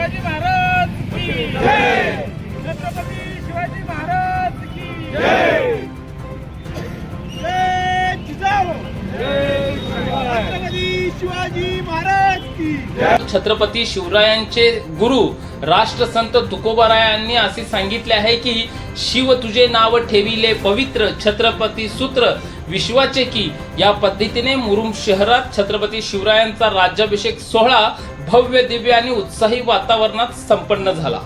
शिवाजी महाराज की छत्रपती शिवाजी महाराज की जय! जिजाऊ! छत्रपती शिवाजी महाराज की छत्रपती शिवरायांचे गुरु राष्ट्रसंत तुकोबारायांनी असे सांगितले आहे की शिव तुझे नाव ठेविले पवित्र छत्रपती सूत्र. विश्वाचे की या पद्धतीने मुरुम शहरात छत्रपती शिवरायांचा राज्याभिषेक सोहळा भव्य दिव्य आणि उत्साही वातावरणात संपन्न झाला.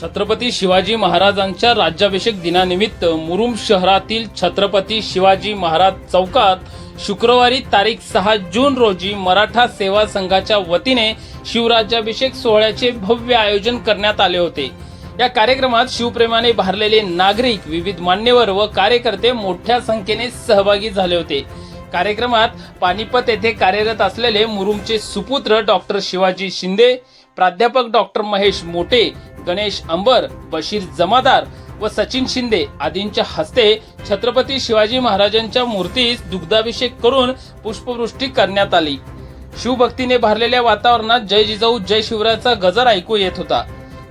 छत्रपती शिवाजी महाराजांच्या राज्याभिषेक दिनानिमित्त मुरुम शहरातील छत्रपती शिवाजी महाराज चौकात शुक्रवारी तारीख सहा जून रोजी मराठा सेवा संघाच्या वतीने शिवराज्याभिषेक सोहळ्याचे भव्य आयोजन करण्यात आले होते. या कार्यक्रमात शिवप्रेमाने भारलेले नागरिक विविध मान्यवर व कार्यकर्ते मोठ्या संख्येने सहभागी झाले होते. कार्यक्रमात पानिपत येथे कार्यरत असलेले मुरुमचे सुपुत्र डॉक्टर शिवाजी शिंदे प्राध्यापक डॉक्टर महेश मोटे गणेश अंबर बशीर जमादार व सचिन शिंदे आदींच्या हस्ते छत्रपती शिवाजी महाराजांच्या मूर्तीस दुग्धाभिषेक करून पुष्पवृष्टी करण्यात आली. शिवभक्तीने भरलेल्या वातावरणात जय जिजाऊ जय शिवरायाचा गजर ऐकू येत होता.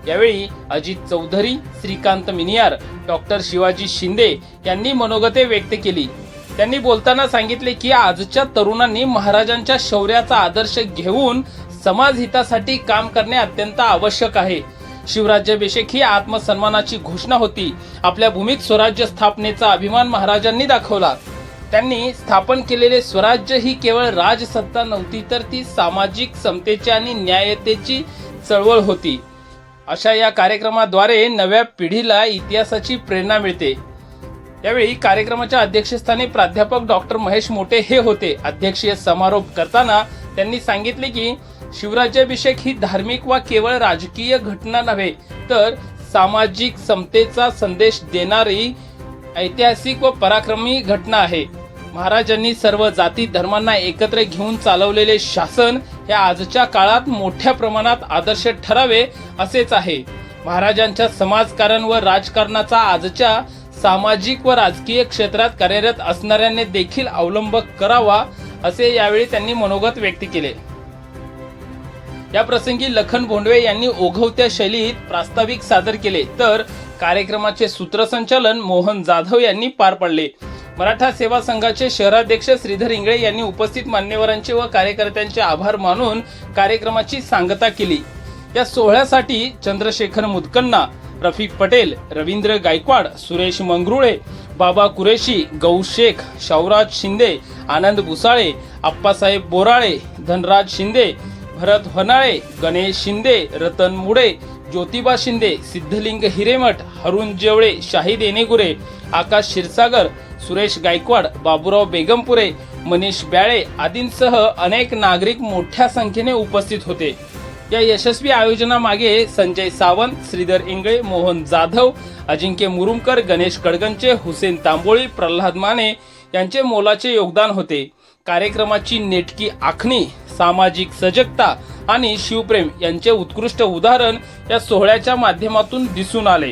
यावेळी अजित चौधरी श्रीकांत मिनियार डॉक्टर शिवाजी शिंदे यांनी मनोगते व्यक्त केली. त्यांनी बोलताना सांगितले की आजच्या तरुणांनी महाराजांच्या शौर्याचा आदर्श घेऊन समाज हितासाठी काम करणे अत्यंत आवश्यक आहे. शिवराज्याभिषेक ही आत्मसन्मानाची घोषणा होती. आपल्या भूमीत स्वराज्य स्थापनेचा अभिमान महाराजांनी दाखवला. त्यांनी स्थापन केलेले स्वराज्य ही केवळ राजसत्ता नव्हती तर ती सामाजिक समतेची आणि न्यायतेची चळवळ होती. अशा या कार्यक्रमाद्वारे नव्या पिढीला इतिहासाची प्रेरणा मिळते. यावेळी कार्यक्रमाच्या अध्यक्षस्थानी प्राध्यापक डॉक्टर महेश मोटे हे होते. अध्यक्षीय समारोप करताना त्यांनी सांगितले की शिवराज्याभिषेक ही धार्मिक वा केवळ राजकीय घटना नव्हे तर सामाजिक समतेचा संदेश देणारी ऐतिहासिक व पराक्रमी घटना आहे. महाराजांनी सर्व जाती धर्मांना एकत्र घेऊन चालवलेले शासन हे आजच्या काळात मोठ्या प्रमाणात आदर्श ठरावे असेच आहे. महाराजांच्या समाजकारण व राजकारणाचा आजच्या सामाजिक व राजकीय क्षेत्रात कार्यरत असणाऱ्यांनी देखील अवलंब करावा असे यावेळी त्यांनी मनोगत व्यक्त केले. या प्रसंगी लखन भोंडवे यांनी ओघवत्या शैलीत प्रास्ताविक सादर केले. तर कार्यक्रमाचे सूत्रसंचालन मोहन जाधव यांनी पार पडले. मराठा सेवा संघाचे शहराध्यक्ष श्रीधर इंगळे यांनी उपस्थित मान्यवरांचे व कार्यकर्त्यांचे आभार मानून कार्यक्रमाची सांगता केली. या सोहळ्यासाठी चंद्रशेखर मुदकन्ना रफिक पटेल रवींद्र गायकवाड सुरेश मंगरुळे बाबा कुरेशी गौ शेख शावराज शिंदे आनंद भुसाळे आप्पासाहेब बोराळे धनराज शिंदे भरत होनाळे गणेश शिंदे रतन मुडे ज्योतिबा शिंदे सिद्धलिंग हिरेमठ हरुण जेवळे शाहीद येनेगुरे आकाश क्षीरसागर सुरेश गायकवाड बाबूराव बेगमपुरे मनीष ब्याळे आदींसह अनेक नागरिक मोठ्या संख्येने उपस्थित होते. या यशस्वी आयोजनामागे संजय सावंत श्रीधर इंगळे मोहन जाधव अजिंक्य मुरुमकर गणेश कडगंचे हुसेन तांबोळी प्रल्हाद माने यांचे मोलाचे योगदान होते. कार्यक्रमाची नेटकी आखणी सामाजिक सजगता आणि शिवप्रेम यांचे उत्कृष्ट उदाहरण या सोहळ्याच्या माध्यमातून दिसून आले.